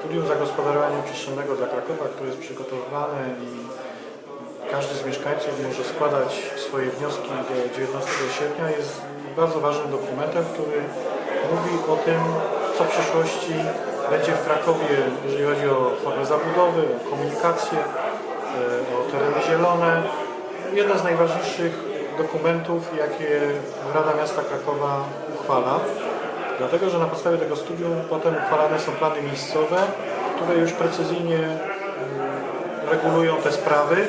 studium zagospodarowania przestrzennego dla Krakowa, które jest przygotowywane i każdy z mieszkańców może składać swoje wnioski do 19 sierpnia jest bardzo ważnym dokumentem, który mówi o tym, co w przyszłości będzie w Krakowie, jeżeli chodzi o formę zabudowy, o komunikację, e, o tereny zielone. Jeden z najważniejszych dokumentów, jakie Rada Miasta Krakowa uchwala. Dlatego, że na podstawie tego studium potem uchwalane są plany miejscowe, które już precyzyjnie mm, regulują te sprawy,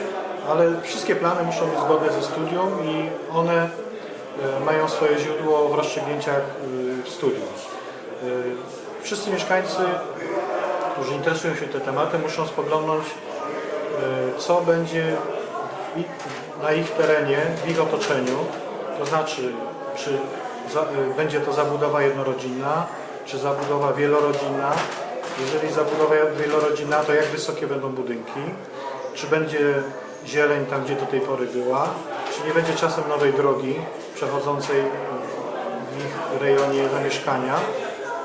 ale wszystkie plany muszą być zgodne ze studium i one e, mają swoje źródło w rozstrzygnięciach w studium. Wszyscy mieszkańcy, którzy interesują się tym tematem, muszą spoglądnąć, co będzie na ich terenie, w ich otoczeniu, to znaczy, czy y, będzie to zabudowa jednorodzinna, czy zabudowa wielorodzinna. Jeżeli zabudowa wielorodzinna, to jak wysokie będą budynki, czy będzie zieleń tam, gdzie do tej pory była, czy nie będzie czasem nowej drogi przechodzącej w ich rejonie zamieszkania.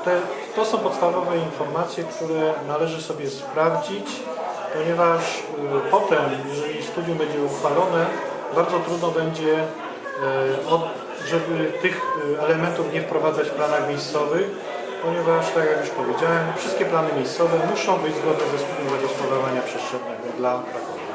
Te, to są podstawowe informacje, które należy sobie sprawdzić, ponieważ y, potem, jeżeli studium będzie uchwalone, bardzo trudno będzie, y, od, żeby tych y, elementów nie wprowadzać w planach miejscowych, ponieważ, tak jak już powiedziałem, wszystkie plany miejscowe muszą być zgodne ze studium zagospodarowania przestrzennego dla Krakowa.